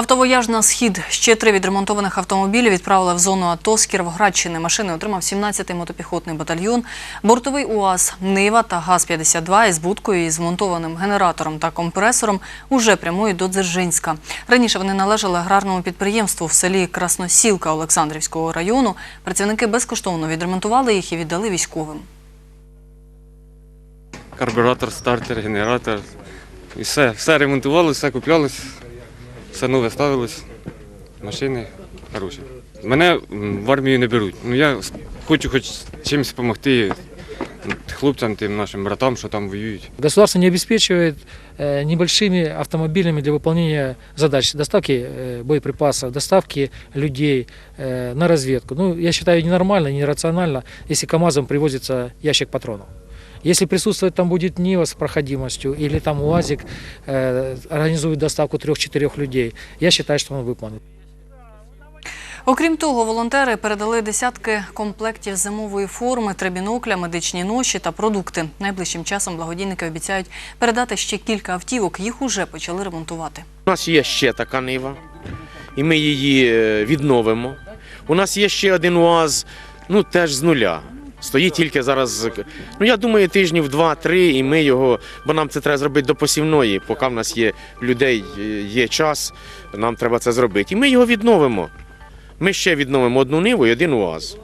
Автовояж на схід. Ще три відремонтованих автомобілі відправили в зону АТО з Кіровоградщини. Машини отримав 17-й мотопіхотний батальйон, бортовий УАЗ, Нива та ГАЗ-52 із будкою із змонтованим генератором та компресором уже прямують до Дзержинська. Раніше вони належали аграрному підприємству в селі Красносілка Олександрівського району. Працівники безкоштовно відремонтували їх і віддали військовим. карбюратор, стартер, генератор. І все, все ремонтувалося, все куплялось, все нове ставилось. Машини хороші. Мене м, в армію не беруть. Ну я с- хочу хоч чимось допомогти хлопцям, тим нашим братам, що там воюють. Государство не обеспечивает э, небольшими автомобилями для выполнения задач доставки э, боеприпасов, доставки людей э, на разведку. Ну, я считаю ненормально, нерационально, если КАМАЗом привозится ящик патронов. Если присутствовать там будет Нива с проходимостью или там УАЗик э, организует доставку трех-четырех людей, я считаю, что он выполнит. Окрім того, волонтери передали десятки комплектів зимової форми, три бінокля, медичні ноші та продукти. Найближчим часом благодійники обіцяють передати ще кілька автівок. Їх уже почали ремонтувати. У нас є ще така нива, і ми її е, відновимо. У нас є ще один УАЗ, ну теж з нуля. Стоїть тільки зараз, ну я думаю, тижнів два-три, і ми його, бо нам це треба зробити до посівної, поки в нас є людей, е, є час, нам треба це зробити. І ми його відновимо. Ми ще відновимо одну ниву і один УАЗ.